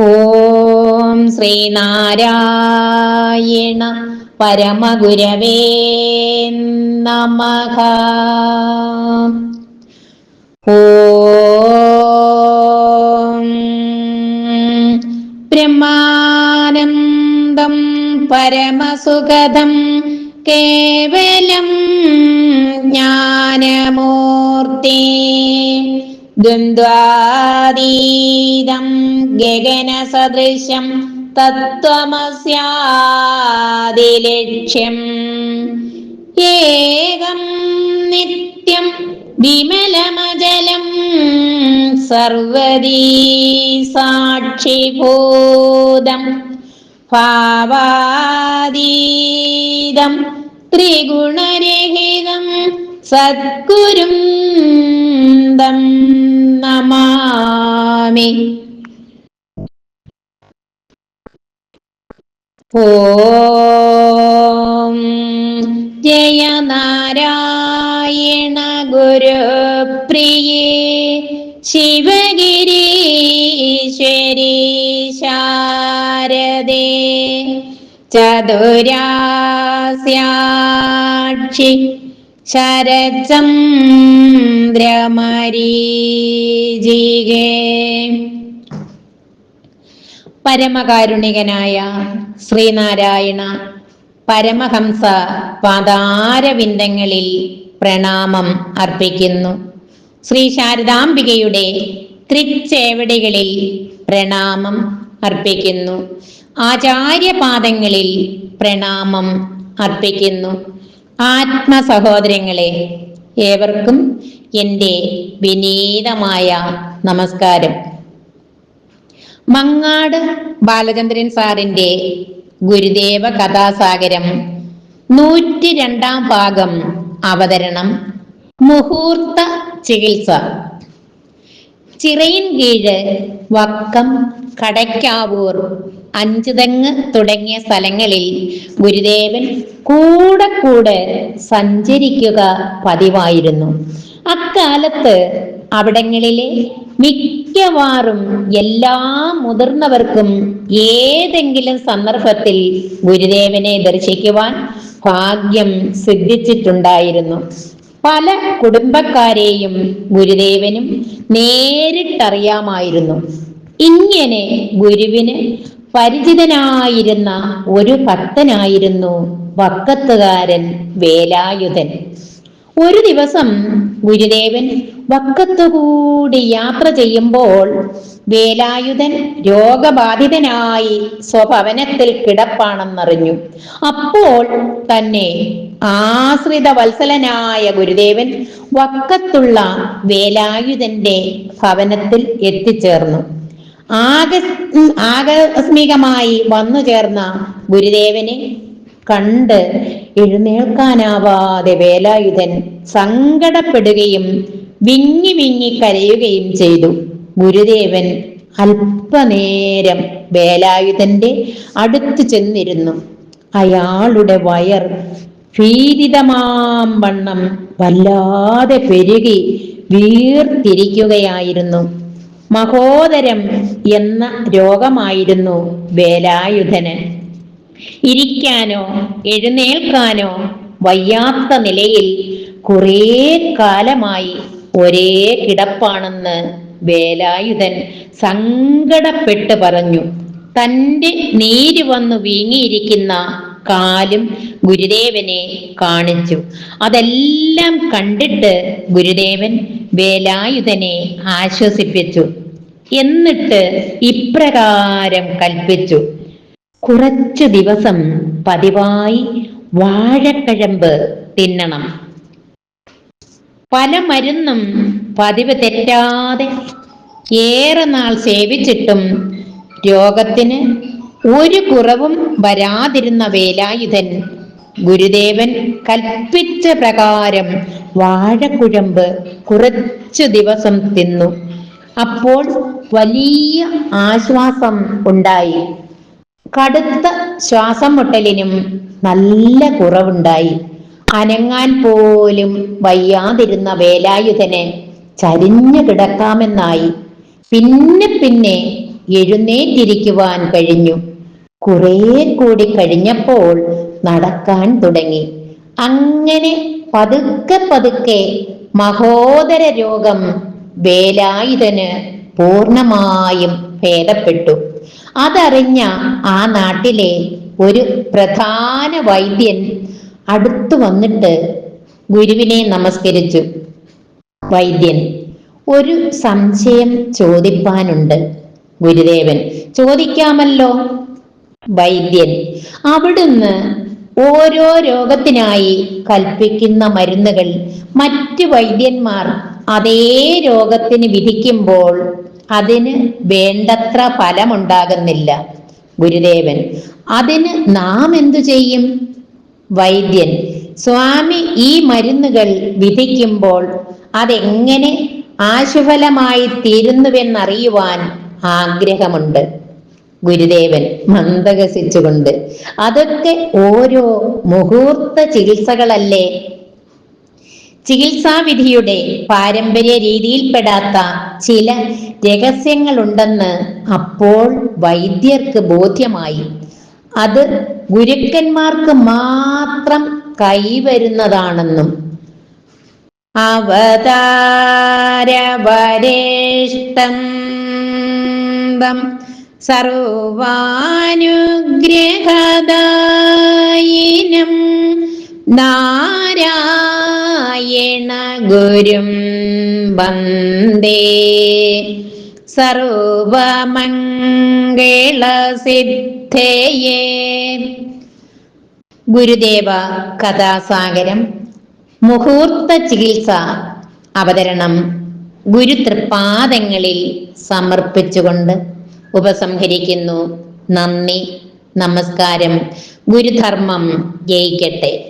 ഓം ശ്രീനാരായണ പരമഗുരവേ നമ. ബ്രഹ്മാനന്ദം പരമസുഖദം കേവലം ജ്ഞാനമൂർത്തി. ദ്വന്ദ്വാതീതം ഗഗനസദൃശം തത്വമസ്യാദിലക്ഷ്യം. ഏകം നിത്യം വിമലമജലം സർവദീ സാക്ഷിഭൂതം ഭാവാതീതം ത്രിഗുണരഹിതം സദ്ഗുരും നമാമി ഓം ജയ നാരായണ ഗുരുപ്രിയേ ശിവഗിരീശ്വരി ശാരദേ ചതുരാസ്യാക്ഷി. ശരചന്ദ്രമരീജികേ പരമകാരുണികനായ ശ്രീനാരായണ പരമഹംസ പാതാരവിന്ദങ്ങളിൽ പ്രണാമം അർപ്പിക്കുന്നു. ശ്രീ ശാരദാംബികയുടെ തൃച്ചേവടികളിൽ പ്രണാമം അർപ്പിക്കുന്നു. ആചാര്യപാദങ്ങളിൽ പ്രണാമം അർപ്പിക്കുന്നു. ആത്മസഹോദരങ്ങളെ ഏവർക്കും എന്റെ വിനീതമായ നമസ്കാരം. മങ്ങാട് ബാലചന്ദ്രൻ സാറിന്റെ ഗുരുദേവ കഥാസാഗരം നൂറ്റി രണ്ടാം ഭാഗം അവതരണം മുഹൂർത്ത ചികിത്സ. ചിറയിൻ കീഴ് വക്കം കടയ്ക്കാവൂർ അഞ്ചുതെങ്ങ് തുടങ്ങിയ സ്ഥലങ്ങളിൽ ഗുരുദേവൻ കൂടെ കൂടെ സഞ്ചരിക്കുക പതിവായിരുന്നു. അക്കാലത്ത് അവിടങ്ങളിലെ മിക്കവാറും എല്ലാ മുതിർന്നവർക്കും ഏതെങ്കിലും സന്ദർഭത്തിൽ ഗുരുദേവനെ ദർശിക്കുവാൻ ഭാഗ്യം സിദ്ധിച്ചിട്ടുണ്ടായിരുന്നു. പല കുടുംബക്കാരെയും ഗുരുദേവനും നേരിട്ടറിയാമായിരുന്നു. ഇങ്ങനെ ഗുരുവിന് പരിചിതനായിരുന്ന ഒരു ഭക്തനായിരുന്നു വക്കത്തുകാരൻ വേലായുധൻ. ഒരു ദിവസം ഗുരുദേവൻ വക്കത്തുകൂടി യാത്ര ചെയ്യുമ്പോൾ വേലായുധൻ രോഗബാധിതനായി സ്വഭവനത്തിൽ കിടപ്പാണെന്നറിഞ്ഞു. അപ്പോൾ തന്നെ ആശ്രിത വത്സലനായ ഗുരുദേവൻ വക്കത്തുള്ള വേലായുധന്റെ ഭവനത്തിൽ എത്തിച്ചേർന്നു. ആക ആകസ്മികമായി വന്നു ചേർന്ന ഗുരുദേവനെ കണ്ട് എഴുന്നേൽക്കാനാവാതെ വേലായുധൻ സങ്കടപ്പെടുകയും വിങ്ങി വിങ്ങി കരയുകയും ചെയ്തു. ഗുരുദേവൻ അല്പനേരം വേലായുധന്റെ അടുത്ത് ചെന്നിരുന്നു. അയാളുടെ വയർ ഭീതിതമാം വണ്ണം വല്ലാതെ പെരുകി വീർത്തിരിക്കുകയായിരുന്നു. മഹോദരം എന്ന രോഗമായിരുന്നു വേലായുധന്. ഇരിക്കാനോ എഴുന്നേൽക്കാനോ വയ്യാത്ത നിലയിൽ കുറേ കാലമായി ഒരേ കിടപ്പാണെന്ന് വേലായുധൻ സങ്കടപ്പെട്ട് പറഞ്ഞു. തന്റെ നീര് വന്നു വീങ്ങിയിരിക്കുന്ന കാലും ഗുരുദേവനെ കാണിച്ചു. അതെല്ലാം കണ്ടിട്ട് ഗുരുദേവൻ വേലായുധനെ ആശ്വസിപ്പിച്ചു. എന്നിട്ട് ഇപ്രകാരം കൽപ്പിച്ചു. കുറച്ചു ദിവസം പതിവായി വാഴക്കഴമ്പ് തിന്നണം. പല മരുന്നും പതിവ് തെറ്റാതെ ഏറെ നാൾ സേവിച്ചിട്ടും രോഗത്തിന് ഒരു കുറവും വരാതിരുന്ന വേലായുധൻ ഗുരുദേവൻ കൽപ്പിച്ച പ്രകാരം വാഴക്കുഴമ്പ് കുറച്ചു ദിവസം തിന്നു. അപ്പോൾ വലിയ ആശ്വാസം ഉണ്ടായി. കടുത്ത ശ്വാസം മുട്ടലിനും നല്ല കുറവുണ്ടായി. അനങ്ങാൻ പോലും വയ്യാതിരുന്ന വേലായുധന് ചരിഞ്ഞു കിടക്കാമെന്നായി. പിന്നെ പിന്നെ എഴുന്നേറ്റിരിക്കുവാൻ കഴിഞ്ഞു. കുറേ കൂടി കഴിഞ്ഞപ്പോൾ നടക്കാൻ തുടങ്ങി. അങ്ങനെ പതുക്കെ പതുക്കെ മഹോദര രോഗം വേലായുധന് പൂർണമായും ഭേദപ്പെട്ടു. അതറിഞ്ഞ ആ നാട്ടിലെ ഒരു പ്രധാന വൈദ്യൻ അടുത്തു വന്നിട്ട് ഗുരുവിനെ നമസ്കരിച്ചു. വൈദ്യൻ ഒരു സംശയം ചോദിപ്പാനുണ്ട് ഗുരുദേവൻ. ചോദിക്കാമല്ലോ? വൈദ്യൻ അവിടുന്ന് ഓരോ രോഗത്തിനായി കൽപ്പിക്കുന്ന മരുന്നുകൾ മറ്റ് വൈദ്യന്മാർ അതേ രോഗത്തിന് വിധിക്കുമ്പോൾ അതിന് വേണ്ടത്ര ഫലമുണ്ടാകുന്നില്ല. ഗുരുദേവൻ അതിന് നാം എന്തു ചെയ്യും? വൈദ്യൻ സ്വാമി ഈ മരുന്നുകൾ വിധിക്കുമ്പോൾ അതെങ്ങനെ ആശുഫലമായി തീരുന്നുവെന്നറിയുവാൻ ആഗ്രഹമുണ്ട്. ഗുരുദേവൻ മന്ദഹസിച്ചുകൊണ്ട് അതൊക്കെ ഓരോ മുഹൂർത്ത ചികിത്സകളല്ലേ? ചികിത്സാവിധിയുടെ പാരമ്പര്യ രീതിയിൽപ്പെടാത്ത ചില രഹസ്യങ്ങളുണ്ടെന്ന് അപ്പോൾ വൈദ്യർക്ക് ബോധ്യമായി. അത് ഗുരുക്കന്മാർക്ക് മാത്രം കൈവരുന്നതാണെന്നും. അവതാരവരേഷ്ടം സർവാനുഗ്രഹദായിനം നാരായണ ഗുരും വന്ദേ. സർവമംഗളസിദ്ധയേ. ഗുരുദേവ കഥാസാഗരം മുഹൂർത്ത ചികിത്സ അവതരണം ഗുരുതൃപാദങ്ങളിൽ സമർപ്പിച്ചുകൊണ്ട് ഉപസംഹരിക്കുന്നു. നന്ദി നമസ്കാരം. ഗുരുധർമ്മം ജയിക്കട്ടെ.